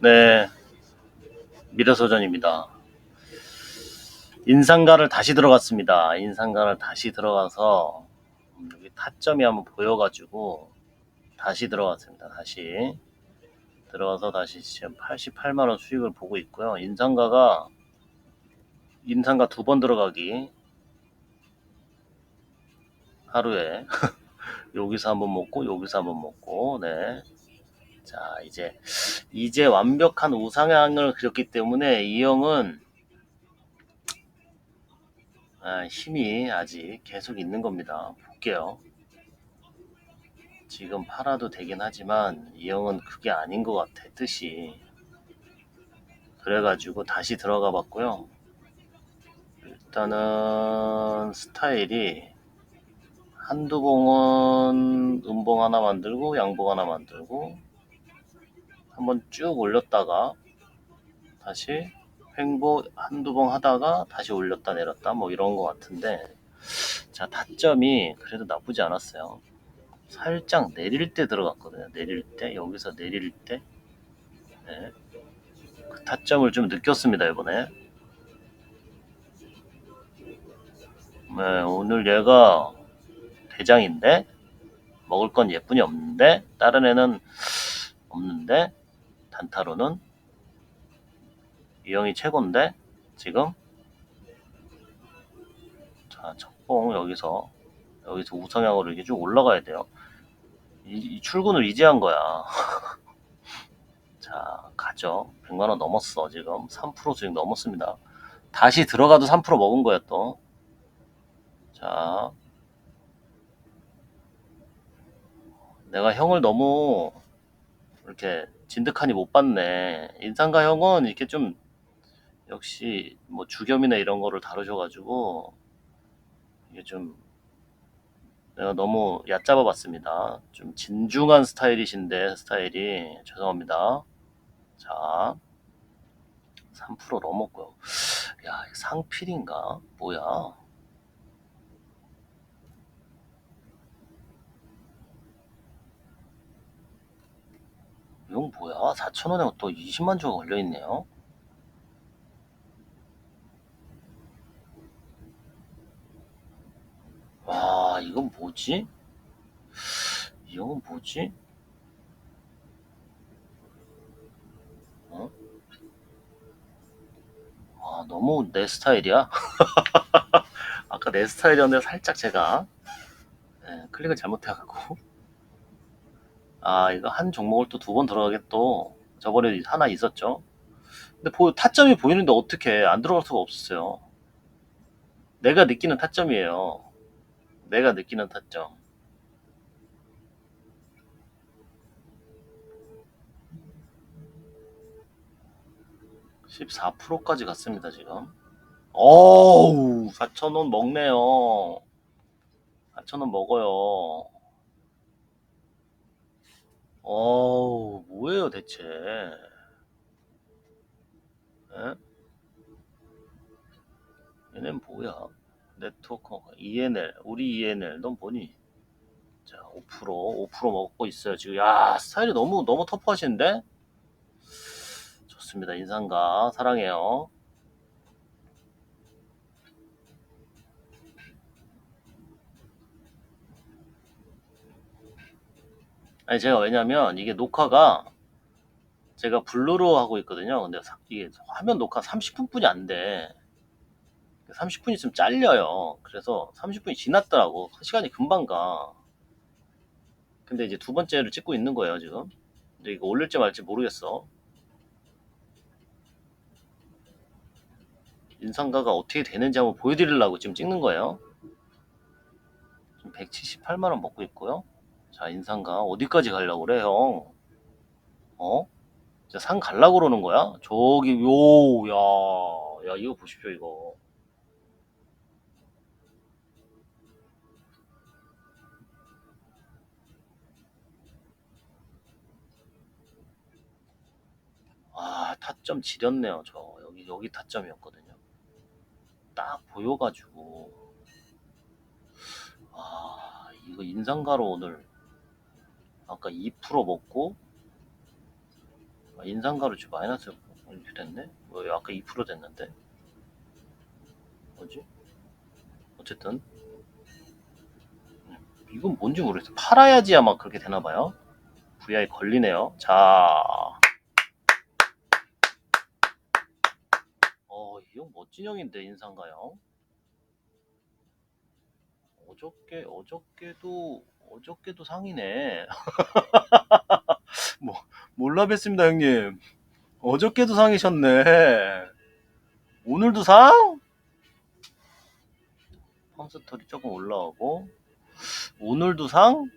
네, 미래소전입니다. 인상가를 다시 들어갔습니다. 인상가를 다시 들어가서 음, 여기 타점이 한번 보여가지고 다시 들어갔습니다. 다시 들어가서 다시 지금 88만 원 수익을 보고 있고요. 인상가가 인상가 두 번 들어가기 하루에 여기서 한번 먹고 여기서 한번 먹고 네. 자 이제 이제 완벽한 우상향을 그렸기 때문에 이 형은 아, 힘이 아직 계속 있는 겁니다. 볼게요. 지금 팔아도 되긴 하지만 이 형은 그게 아닌 것 같아 뜻이. 그래가지고 다시 들어가 봤고요. 일단은 스타일이 한두 봉은 음봉 하나 만들고 양봉 하나 만들고 한번 쭉 올렸다가 다시 횡보 한두 번 하다가 다시 올렸다 내렸다 뭐 이런 것 같은데 자 타점이 그래도 나쁘지 않았어요. 살짝 내릴 때 들어갔거든요. 내릴 때 여기서 내릴 때. 네. 그 타점을 좀 느꼈습니다 이번에. 네, 오늘 얘가 대장인데 먹을 건 예쁜이 없는데 다른 애는 없는데 단타로는 이 형이 최고인데 지금 자 첫봉 여기서 여기서 우성향으로 이렇게 쭉 올라가야 돼요. 이, 이 출근을 이제 한 거야. 자 가죠. 100만 원 넘었어. 지금 3% 수익 넘었습니다. 다시 들어가도 3% 먹은 거야 또 자. 내가 형을 너무 이렇게 진득하니 못 봤네. 인상가 형은 이렇게 좀 역시 뭐 주겸이나 이런 거를 다루셔가지고 이게 좀 내가 너무 얕잡아 봤습니다. 좀 진중한 스타일이신데 스타일이 죄송합니다. 자, 3% 넘었고요. 야, 상필인가? 뭐야? 이건 뭐야? 4,000원에 또 20만 주가 걸려있네요. 와, 이건 뭐지? 이 형은 뭐지? 어? 와, 너무 내 스타일이야? 아까 내 스타일이었는데 살짝 제가 예, 클릭을 잘못해갖고 아, 이거 한 종목을 또 두 번 들어가게 또 저번에 하나 있었죠. 근데 보, 타점이 보이는데 어떻게 안 들어갈 수가 없었어요. 내가 느끼는 타점이에요. 내가 느끼는 타점. (14%까지) 갔습니다 지금 어우 (4,000원) 먹네요 (4,000원) 먹어요 어우, 뭐예요, 대체? 에? 얘는 뭐야? 네트워크, ENL, 우리 ENL, 넌 뭐니? 자, 5%, 5% 먹고 있어요. 지금, 야, 스타일이 너무, 너무 터프하신데? 좋습니다. 인상가, 사랑해요. 아니 제가 왜냐면 이게 녹화가 제가 블루로 하고 있거든요. 근데 사- 이게 화면 녹화 30분뿐이 안 돼. 30분 있으면 잘려요. 그래서 30분이 지났더라고. 시간이 금방 가. 근데 이제 두 번째를 찍고 있는 거예요, 지금. 근데 이거 올릴지 말지 모르겠어. 인상가가 어떻게 되는지 한번 보여드리려고 지금 찍는 거예요. 지금 178만원 먹고 있고요. 자, 인상가 어디까지 가려고 그래, 형? 어? 진짜 산 갈라고 그러는 거야? 저기, 요, 야, 야, 이거 보십시오, 이거. 아, 타점 지렸네요, 저. 여기, 여기 타점이었거든요. 딱 보여가지고. 아, 이거 인상가로 오늘, 아까 2% 먹고, 인상가로 지금 마이너스 이렇게 됐네? 뭐 아까 2% 됐는데? 뭐지? 어쨌든 음, 이건 뭔지 모르겠어. 팔아야지 아마 그렇게 되나봐요. VI 걸리네요. 자, 어, 이 형 멋진 형인데 인상가요. 어저께 어저께도 어저께도 상이네. 뭐 몰라 뵀습니다 형님. 어저께도 상이셨네. 오늘도 상? 펌스털이 조금 올라오고 오늘도 상?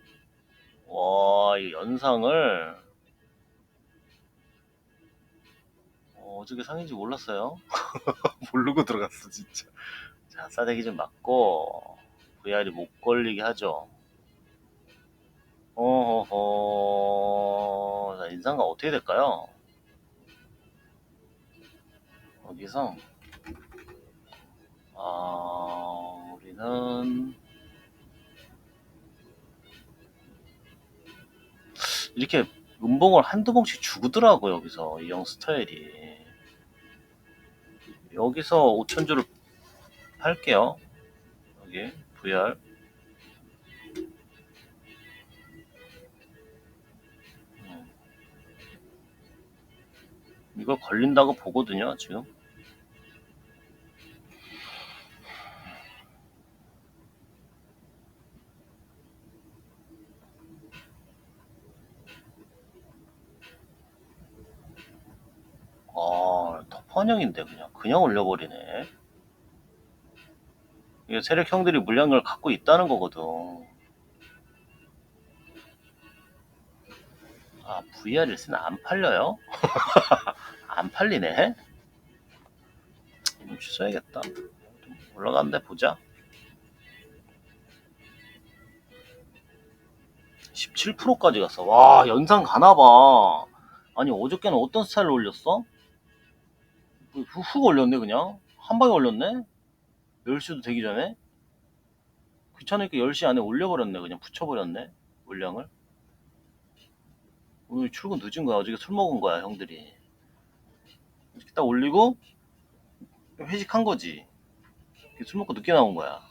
와, 이 연상을 어, 어저께 상인지 몰랐어요. 모르고 들어갔어 진짜. 자, 싸대기 좀 맞고 VR이 못 걸리게 하죠. 어허허. 자, 인상가 어떻게 될까요? 여기서 아, 우리는 이렇게 음봉을 한두 봉씩 주더라고 여기서 이형 스타일이 여기서 5천주를 팔게요 여기 VR 음. 이거 걸린다고 보거든요 지금 아, 터펀형인데 그냥 그냥 올려버리네. 이게 세력 형들이 물량을 갖고 있다는 거거든. 아, VR1스는 안 팔려요? 안 팔리네? 좀 취소해야겠다. 좀 올라간대 보자. 17%까지 갔어. 와, 연상 가나봐. 아니, 어저께는 어떤 스타일로 올렸어? 훅 올렸네 그냥 한 방에 올렸네 10시도 되기 전에? 귀찮으니까 10시 안에 올려버렸네. 그냥 붙여버렸네 물량을. 오늘 출근 늦은 거야. 어저께 술 먹은 거야 형들이. 이렇게 딱 올리고 회식한 거지. 술 먹고 늦게 나온 거야.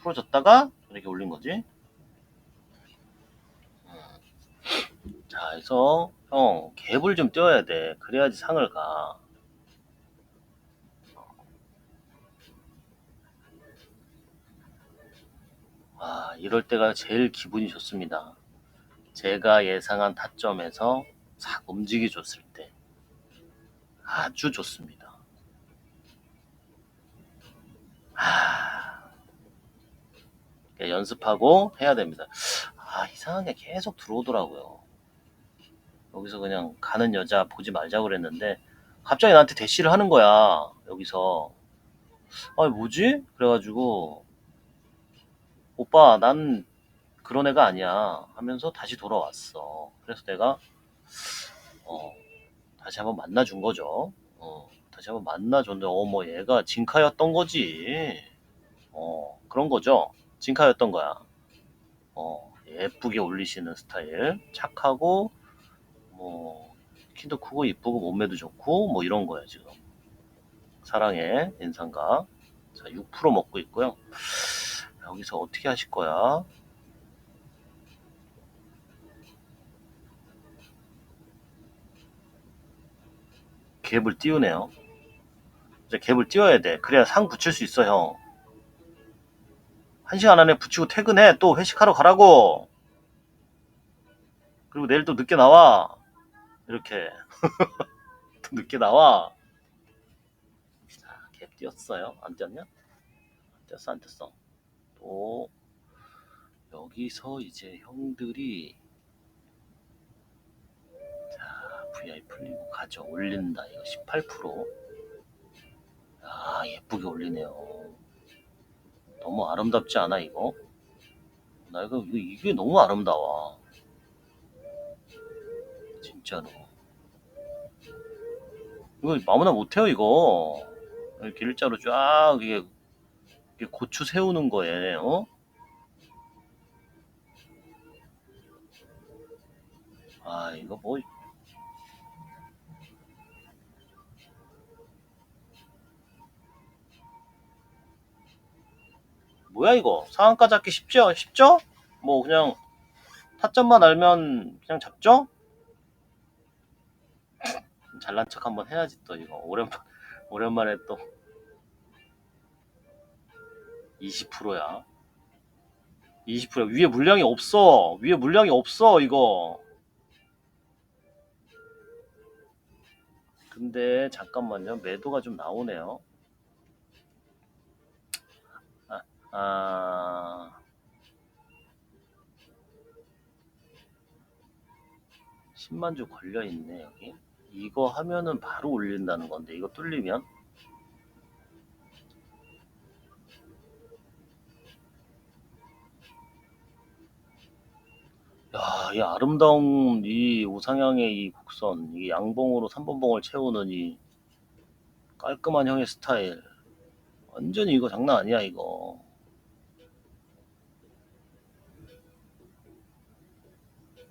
풀어졌다가 이렇게 올린 거지. 음. 자 그래서 형 갭을 좀 띄워야 돼. 그래야지 상을 가 아, 이럴 때가 제일 기분이 좋습니다. 제가 예상한 타점에서 싹 움직이 줬을 때 아주 좋습니다. 아, 연습하고 해야 됩니다. 아, 이상하게 계속 들어오더라고요. 여기서 그냥 가는 여자 보지 말자고 그랬는데 갑자기 나한테 대시를 하는 거야. 여기서. 아, 뭐지? 그래가지고 오빠 난 그런 애가 아니야 하면서 다시 돌아왔어. 그래서 내가 어 다시 한번 만나준 거죠. 어 다시 한번 만나줬는데 어뭐 얘가 진카였던 거지. 어 그런 거죠. 진카였던 거야. 어 예쁘게 올리시는 스타일. 착하고 뭐 키도 크고 이쁘고 몸매도 좋고 뭐 이런 거야 지금. 사랑해 인상가. 자 6% 먹고 있고요 여기서 어떻게 하실 거야? 갭을 띄우네요. 이제 갭을 띄워야 돼. 그래야 상 붙일 수 있어, 형. 한 시간 안에 붙이고 퇴근해. 또 회식하러 가라고. 그리고 내일 또 늦게 나와. 이렇게. 또 늦게 나와. 자, 갭 띄웠어요. 안 띄었냐? 안 띄었어, 안 띄었어. 또 여기서 이제 형들이 자 VI 풀리고 가져 올린다 이거 18%. 아 예쁘게 올리네요. 너무 아름답지 않아 이거? 나 이거 이거 이게 너무 아름다워. 진짜로. 이거 아무나 못해요 이거. 일자로 쫙 이게 고추 세우는 거에 어? 아 이거 뭐 뭐야 이거 상한가 잡기 쉽죠? 쉽죠? 뭐 그냥 타점만 알면 그냥 잡죠? 잘난 척 한번 해야지 또 이거 오랜만 오랜만에 또 20%야. 20%야. 위에 물량이 없어. 위에 물량이 없어 이거. 근데 잠깐만요. 매도가 좀 나오네요. 아, 아. 10만 주 걸려 있네 여기. 이거 하면은 바로 올린다는 건데 이거 뚫리면 야, 이 아름다운 이 우상향의 이 곡선, 이 양봉으로 3번봉을 채우는 이 깔끔한 형의 스타일. 완전히 이거 장난 아니야, 이거.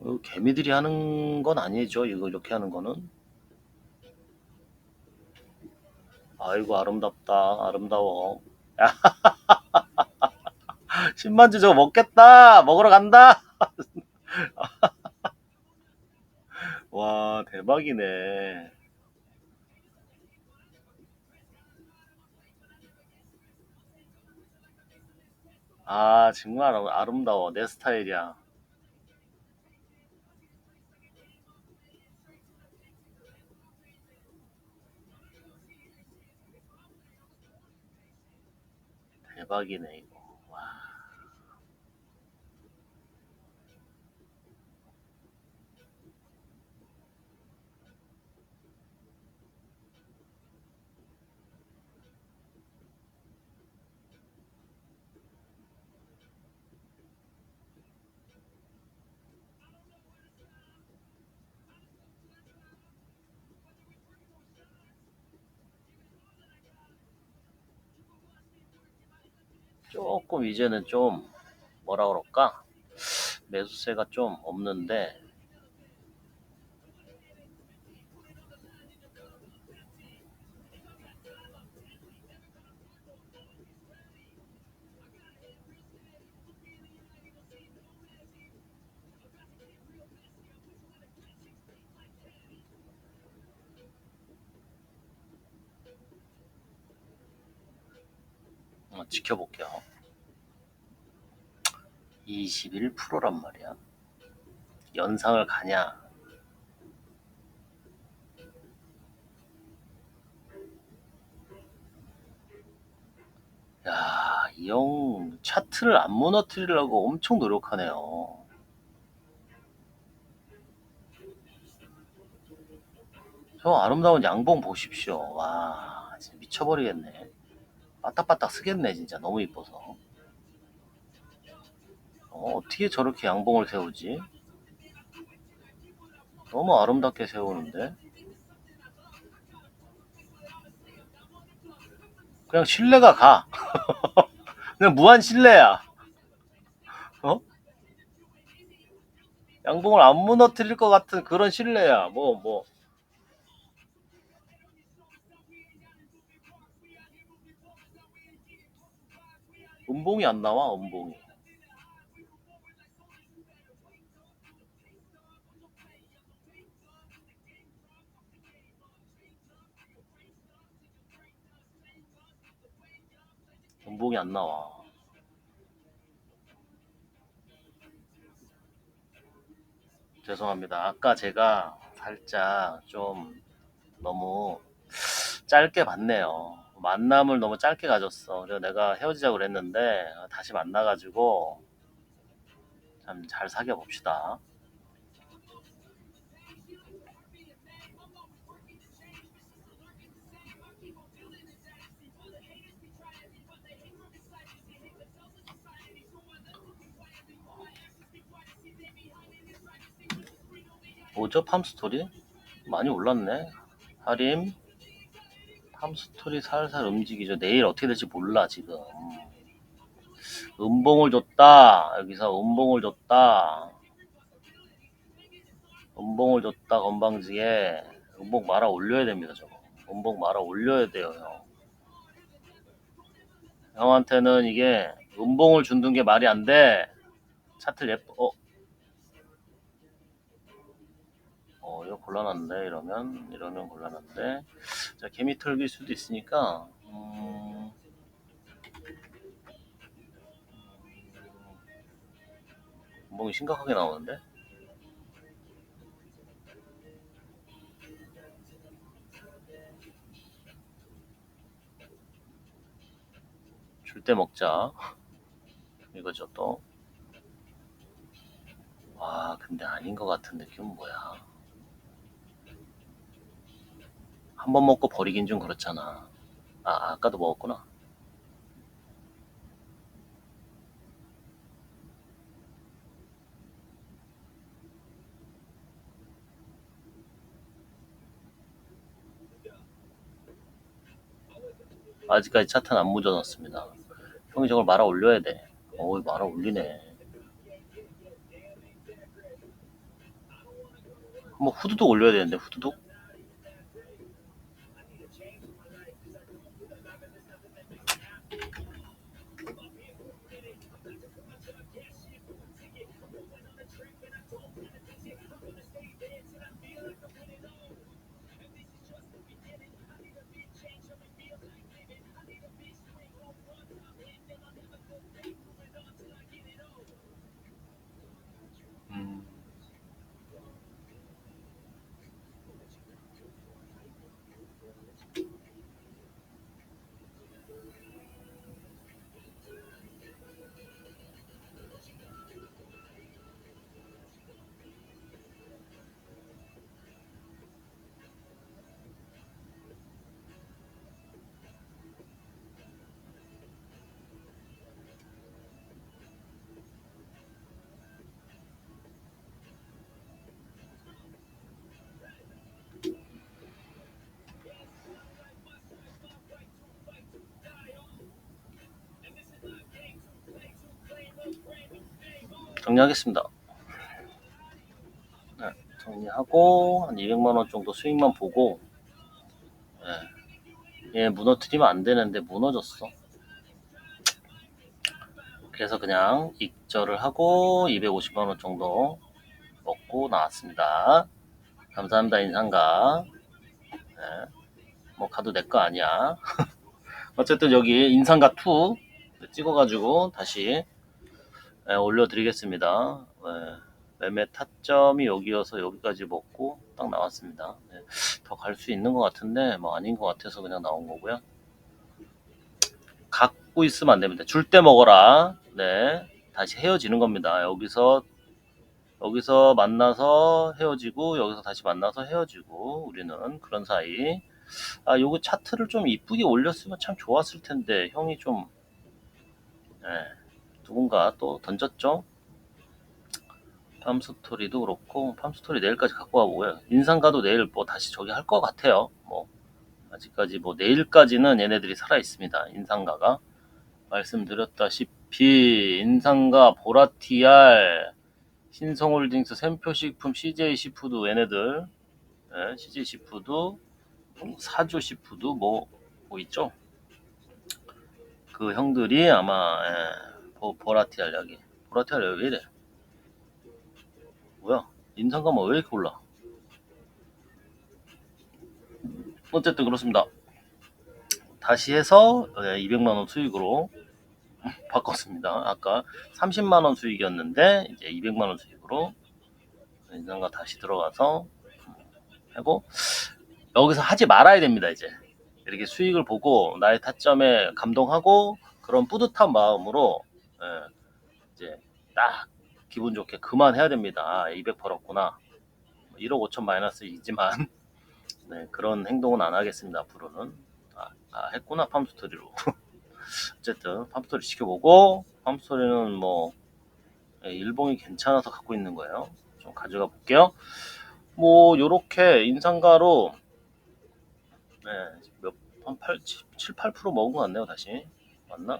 이거 개미들이 하는 건 아니죠, 이거 이렇게 하는 거는. 아이고, 아름답다, 아름다워. 야, 10만주 저거 먹겠다! 먹으러 간다! 와, 대박이네. 아, 정말 아름- 아름다워. 내 스타일이야. 대박이네, 이거. 와. 조금 이제는 좀 뭐라 그럴까? 매수세가 좀 없는데 어, 지켜볼게요. 21%란 말이야. 연상을 가냐? 야, 이 형 차트를 안 무너뜨리려고 엄청 노력하네요. 저 아름다운 양봉 보십시오. 와, 진짜 미쳐버리겠네. 빠딱빠딱 쓰겠네, 진짜. 너무 이뻐서. 어, 어떻게 저렇게 양봉을 세우지? 너무 아름답게 세우는데? 그냥 신뢰가 가. 그냥 무한 신뢰야. 어? 양봉을 안 무너뜨릴 것 같은 그런 신뢰야. 뭐, 뭐. 음봉이 안 나와, 음봉이. 음봉이 안 나와. 죄송합니다. 아까 제가 살짝 좀 너무 짧게 봤네요. 만남을 너무 짧게 가졌어. 그래서 내가 헤어지자고 그랬는데 다시 만나가지고 참 잘 사귀어 봅시다. 뭐죠? 팜스토리? 많이 올랐네. 하림. 팜스토리 살살 움직이죠. 내일 어떻게 될지 몰라, 지금. 음봉을 줬다. 여기서 음봉을 줬다. 음봉을 줬다, 건방지게. 음봉 말아 올려야 됩니다, 저거. 음봉 말아 올려야 돼요, 형. 형한테는 이게 음봉을 준둔 게 말이 안 돼. 차트를 예뻐. 어. 어, 이거 곤란한데 이러면 이러면 곤란한데. 자, 개미 털길 수도 있으니까. 음, 음봉이 심각하게 나오는데. 줄 때 먹자. 이거죠 또. 와, 근데 아닌 것 같은 느낌은 뭐야? 한 번 먹고 버리긴 좀 그렇잖아. 아, 아까도 먹었구나. 아직까지 차트는 안 묻어놨습니다. 형이 저걸 말아 올려야 돼. 어이, 말아 올리네. 한번 후두둑 올려야 되는데, 후두둑? 정리하겠습니다. 네, 정리하고, 한 200만 원 정도 수익만 보고, 예, 얘 무너뜨리면 안 되는데 무너졌어. 그래서 그냥 익절을 하고 250만 원 정도 먹고 나왔습니다. 감사합니다, 인상가. 예, 뭐 가도 내 거 아니야. 어쨌든 여기 인상가 2 찍어가지고 다시 예, 올려드리겠습니다. 예, 매매 타점이 여기여서 여기까지 먹고 딱 나왔습니다. 더갈 수 있는 것 같은데 뭐 아닌 것 같아서 그냥 나온 거고요. 갖고 있으면 안 됩니다. 줄 때 먹어라. 네, 다시 헤어지는 겁니다. 여기서 여기서 만나서 헤어지고 여기서 다시 만나서 헤어지고 우리는 그런 사이. 아, 요거 차트를 좀 이쁘게 올렸으면 참 좋았을 텐데 형이 좀 예, 누군가 또 던졌죠. 팜스토리도 그렇고 팜스토리 내일까지 갖고 와보고요. 인상가도 내일 뭐 다시 저기 할 것 같아요. 뭐 아직까지 뭐 내일까지는 얘네들이 살아 있습니다. 인상가가 말씀드렸다시피 인상가 보라티알 신성홀딩스 샘표식품 CJ 시푸드 얘네들 예, CJ 시푸드 사주 시푸드 뭐, 뭐 있죠? 그 형들이 아마 예, 보, 보라티알 여기 보라티알 여기 왜 이래? 뭐야? 인상가만 왜 이렇게 올라? 어쨌든 그렇습니다. 다시 해서 200만원 수익으로 바꿨습니다. 아까 30만원 수익이었는데 이제 200만원 수익으로 인상가 다시 들어가서 하고 여기서 하지 말아야 됩니다. 이제 이렇게 수익을 보고 나의 타점에 감동하고 그런 뿌듯한 마음으로 예, 이제 딱 기분 좋게 그만해야 됩니다. 200 벌었구나. 1억 5천 마이너스이지만 네, 그런 행동은 안 하겠습니다. 앞으로는 아, 아, 했구나 팜스토리로 어쨌든 팜스토리 지켜보고 팜스토리는 뭐 예, 일봉이 괜찮아서 갖고 있는 거예요. 좀 가져가 볼게요. 뭐 요렇게 인상가로 네, 몇한 8, 7, 8% 먹은 것 같네요. 다시 맞나?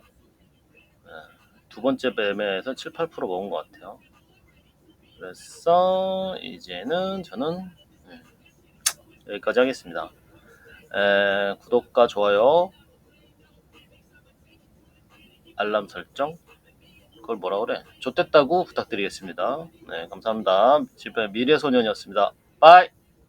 네, 두 번째 매매에서 7, 8% 먹은 것 같아요. 그래서 이제는 저는 네, 여기까지 하겠습니다. 에, 구독과 좋아요 알람 설정 그걸 뭐라 그래? 좋댔다고 부탁드리겠습니다. 네 감사합니다. 집에 미래소년이었습니다. 빠이